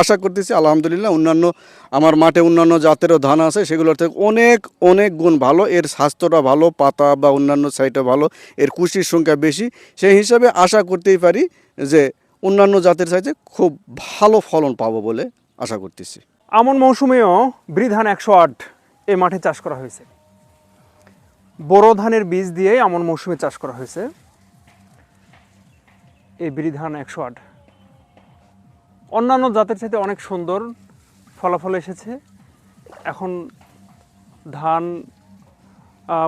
আশা করতেছি, আলহামদুলিল্লাহ, অন্যান্য আমার মাঠে অন্যান্য জাতেরও ধান আছে, সেগুলোর থেকে অনেক অনেক গুণ ভালো, এর স্বাস্থ্যটা ভালো, পাতা বা অন্যান্য সাইডটা ভালো, এর কুশির সংখ্যা বেশি, সেই হিসাবে আশা করতেই পারি যে অন্যান্য জাতের চাইতে খুব ভালো ফলন পাবো বলে আশা করতেছি। আমন মৌসুমেও বৃধান একশো আট এই মাঠে চাষ করা হয়েছে। বোরো ধানের বীজ দিয়ে আমন মৌসুমে চাষ করা হয়েছে। এই বৃধান একশো আট। অন্যান্য জাতের সাথে অনেক সুন্দর ফলাফল এসেছে। এখন ধান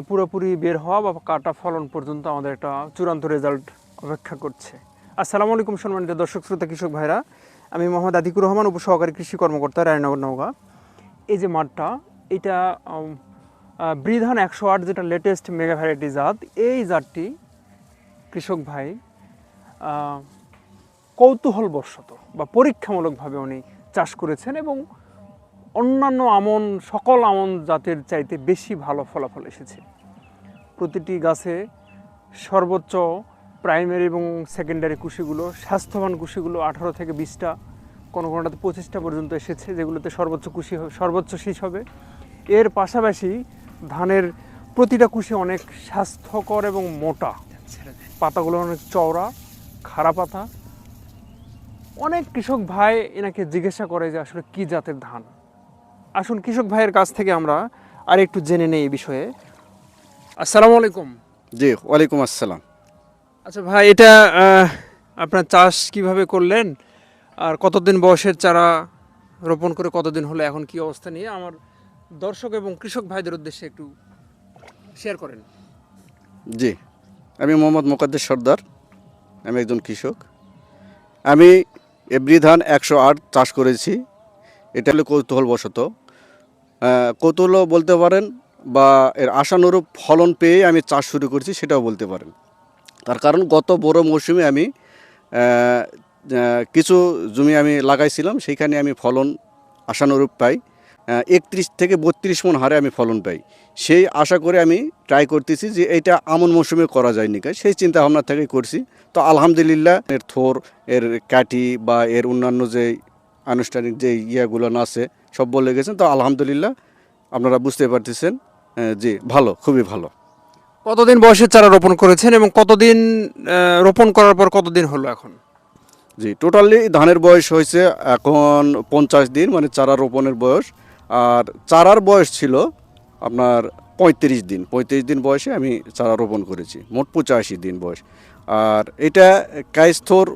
পুরোপুরি বের হওয়া বা কাটা ফলন পর্যন্ত আমাদের একটা চূড়ান্ত রেজাল্ট অপেক্ষা করছে। আসসালামু আলাইকুম সম্মানিত দর্শক, শ্রোতা, কৃষক ভাইরা। আমি মোহাম্মদ আদিকুর রহমান, উপসহকারী কৃষি কর্মকর্তা, রায়নগর, নওগাঁ। এই যে মাঠটা, এটা বৃধান একশো আট যেটা লেটেস্ট মেগা ভ্যারাইটি জাত, এই জাতটি কৃষক ভাই কৌতূহলবশত বা পরীক্ষামূলকভাবে উনি চাষ করেছেন এবং অন্যান্য আমন সকল আমন জাতের চাইতে বেশি ভালো ফলাফল এসেছে। প্রতিটি গাছে সর্বোচ্চ প্রাইমারি এবং সেকেন্ডারি কুশিগুলো স্বাস্থ্যবান কুশিগুলো আঠারো থেকে বিশটা কোনো কোনোটাতে পঁচিশটা পর্যন্ত এসেছে যেগুলোতে সর্বোচ্চ কুশি হবে সর্বোচ্চ শীষ হবে। এর পাশাপাশি ধানের প্রতিটা কুশি অনেক স্বাস্থ্যকর এবং মোটা। পাতাগুলো অনেক চওড়া খাড়া পাতা অনেক কৃষক ভাই এনাকে জিজ্ঞাসা করে যে আসলে কি জাতের ধান? আসুন কৃষক ভাইয়ের কাছ থেকে আমরা আর একটু জেনে নেই এই বিষয়ে। আসসালামু আলাইকুম। জি ওয়ালাইকুম আসসালাম। আচ্ছা ভাই এটা আপনার চাষ কীভাবে করলেন? আর কতদিন বয়সের চারা রোপণ করে কতদিন হলো? এখন কি অবস্থা নিয়ে আমার দর্শক এবং কৃষক ভাইদের উদ্দেশ্যে একটু শেয়ার করেন। জি আমি মোহাম্মদ মোকাদ্দের সর্দার। আমি একজন কৃষক। আমি এভরি ধান একশো আট চাষ করেছি। এটা হলো কৌতূহলবশত। কৌতূহলও কৌতূহল বলতে পারেন বা এর আশানুরূপ ফলন পেয়ে আমি চাষ শুরু করছি সেটাও বলতে পারেন। তার কারণ গত বড় মৌসুমে আমি কিছু জমি আমি লাগাইছিলাম, সেইখানে আমি ফলন আশানুরূপ পাই। একত্রিশ থেকে বত্রিশ মন হারে আমি ফলন পাই। সেই আশা করে আমি ট্রাই করতেছি যে এটা আমন মৌসুমে করা যায়নি কা সেই চিন্তা ভাবনা থেকে করছি। তো আলহামদুলিল্লাহ এর থোর এর কাঠি বা এর অন্যান্য যে আনুষ্ঠানিক যে ইয়াগুলো আছে সব বলে গেছেন। তো আলহামদুলিল্লাহ আপনারা বুঝতে পারতেছেন জি ভালো খুবই ভালো। কতদিন বয়সের চারা রোপণ করেছেন এবং কতদিন রোপণ করার পর কতদিন হলো এখন? জি টোটালি ধানের বয়স হয়েছে এখন পঞ্চাশ দিন মানে চারা রোপণের বয়স। আর চারার বয়স ছিল আপনার পঁয়ত্রিশ দিন। পঁয়ত্রিশ দিন বয়সে আমি চারা রোপণ করেছি। মোট পঁচাশি দিন বয়স। আর এটা কাইস্থর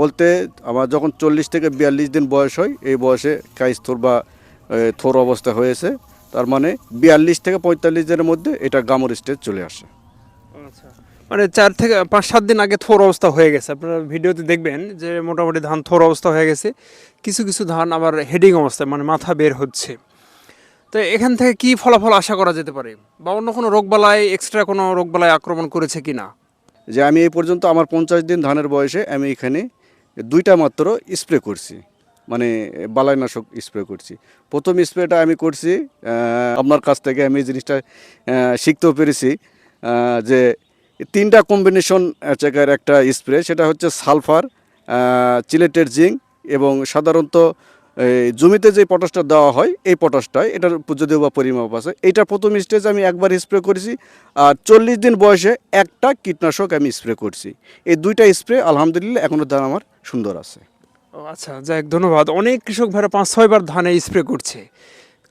বলতে আমার যখন চল্লিশ থেকে বিয়াল্লিশ দিন বয়স হয়, এই বয়সে কাইস্থর বা থোর অবস্থা হয়েছে। তার মানে বিয়াল্লিশ থেকে পঁয়তাল্লিশ দিনের মধ্যে এটা গামর স্টেজ চলে আসে। মানে চার থেকে পাঁচ, সাত দিন আগে থোর অবস্থা হয়ে গেছে। আপনারা ভিডিওতে দেখবেন যে মোটামুটি ধান থোর অবস্থা হয়ে গেছে। কিছু কিছু ধান আবার হেডিং অবস্থায় মানে মাথা বের হচ্ছে। তো এখান থেকে কি ফলাফল আশা করা যেতে পারে? বা অন্য কোনো রোগবালাই এক্সট্রা কোনো রোগবালাই আক্রমণ করেছে কি না? যে আমি এই পর্যন্ত আমার পঞ্চাশ দিন ধানের বয়সে আমি এখানে দুইটা মাত্র স্প্রে করছি। মানে বালাইনাশক স্প্রে করছি। প্রথম স্প্রেটা আমি করছি আপনার কাছ থেকে আমি এই জিনিসটা শিখতেও পেরেছি যে তিনটা কম্বিনেশন চেকার একটা স্প্রে সেটা হচ্ছে সালফার চিলেটের জিঙ্ক এবং সাধারণত জমিতে যে পটাশটা দেওয়া হয় এই পটাশটাই এটার যদিও বা পরিমাপ আছে এইটা প্রথম স্টেজ আমি একবার স্প্রে করেছি আর চল্লিশ দিন বয়সে একটা কীটনাশক আমি স্প্রে করছি। এই দুইটা স্প্রে আলহামদুলিল্লাহ এখনও ধান আমার সুন্দর আছে। ও আচ্ছা যাই হোক, ধন্যবাদ। অনেক কৃষক ভাইরা পাঁচ ছয়বার ধানে স্প্রে করছে।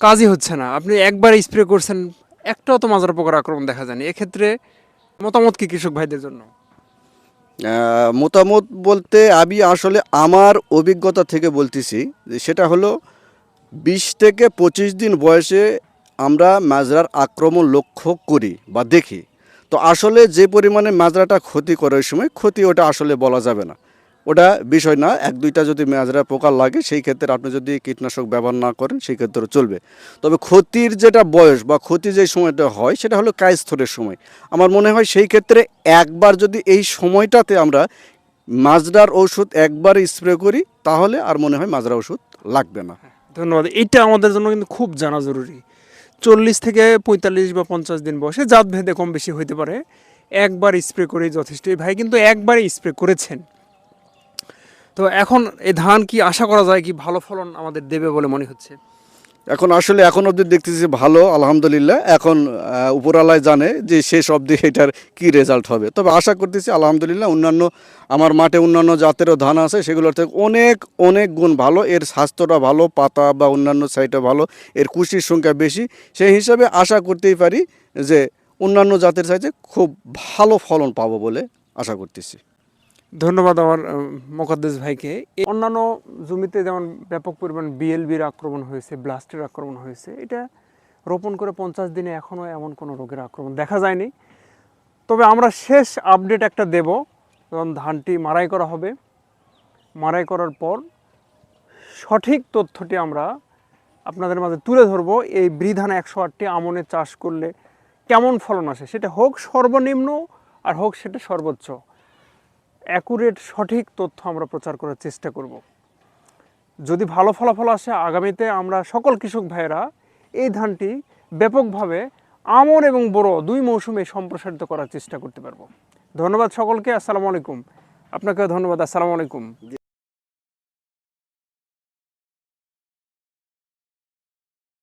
কাজই হচ্ছে না। আপনি একবার স্প্রে করছেন একটাও তো মাজরা পোকার আক্রমণ দেখা যায়নি। এক্ষেত্রে মতামত কি কৃষক ভাইদের জন্য? মতামত বলতে আমি আসলে আমার অভিজ্ঞতা থেকে বলতেছি যে সেটা হলো বিশ থেকে পঁচিশ দিন বয়সে আমরা মাজরার আক্রমণ লক্ষ্য করি বা দেখি। তো আসলে যে পরিমাণে মাজরাটা ক্ষতি করে ওই সময় ক্ষতি ওটা আসলে বলা যাবে না। ওটা বিষয় না, এক দুইটা যদি মাজরা পোকা লাগে, সেই ক্ষেত্রে আপনি যদি কীটনাশক ব্যবহার না করেন, সেই ক্ষেত্রে চলবে। তবে ক্ষতির যেটা বয়স বা ক্ষতি যে সময়টা হয়, সেটা হলো কায়স্থরের সময়। আমার মনে হয় সেই ক্ষেত্রে একবার যদি এই সময়টাতে আমরা মাজরার ওষুধ একবার স্প্রে করি, তাহলে আর মনে হয় মাজরা ওষুধ লাগবে না। ধন্যবাদ। এইটা আমাদের জন্য কিন্তু খুব জানা জরুরি। চল্লিশ থেকে পঁয়তাল্লিশ বা পঞ্চাশ দিন বয়সে জাত ভেদে কম বেশি হইতে পারে। একবার স্প্রে করেই যথেষ্ট। ভাই কিন্তু একবারই স্প্রে করেছেন। তো এখন এই ধান কি আশা করা যায় কি ভালো ফলন আমাদের দেবে বলে মনে হচ্ছে? এখন আসলে এখন অবধি দেখতেছি ভালো, আলহামদুলিল্লাহ। এখন উপরালায় জানে যে শেষ অবধি এটার কি রেজাল্ট হবে। তবে আশা করতেছি আলহামদুলিল্লাহ অন্যান্য, আমার মাঠে অন্যান্য জাতেরও ধান আছে, সেগুলোর থেকে অনেক অনেক গুণ ভালো। এর স্বাস্থ্যটা ভালো, পাতা বা অন্যান্য সাইডটা ভালো, এর কুশির সংখ্যা বেশি। সেই হিসাবে আশা করতেই পারি যে অন্যান্য জাতের চাইতে খুব ভালো ফলন পাবো বলে আশা করতেছি। ধন্যবাদ আমার মোকাদ্দেস ভাইকে। অন্যান্য জমিতে যেমন ব্যাপক পরিমাণ বিএলবির আক্রমণ হয়েছে, ব্লাস্টের আক্রমণ হয়েছে, এটা রোপণ করে পঞ্চাশ দিনে এখনও এমন কোনো রোগের আক্রমণ দেখা যায়নি। তবে আমরা শেষ আপডেট একটা দেব, যখন ধানটি মারাই করা হবে। মারাই করার পর সঠিক তথ্যটি আমরা আপনাদের মাঝে তুলে ধরবো। এই বৃধান একশো আটটি আমনে চাষ করলে কেমন ফলন আসে? সেটা হোক সর্বনিম্ন আর হোক সেটা সর্বোচ্চ। অ্যাকুরেট সঠিক তথ্য আমরা প্রচার করার চেষ্টা করব। যদি ভালো ফলাফল আসে, আগামীতে আমরা সকল কৃষক ভাইয়েরা এই ধানটি ব্যাপকভাবে আমন এবং বড় দুই মৌসুমে সম্প্রসারিত করার চেষ্টা করতে পারব। ধন্যবাদ সকলকে, আসসালামু আলাইকুম। আপনাকে ধন্যবাদ, আসসালামু আলাইকুম।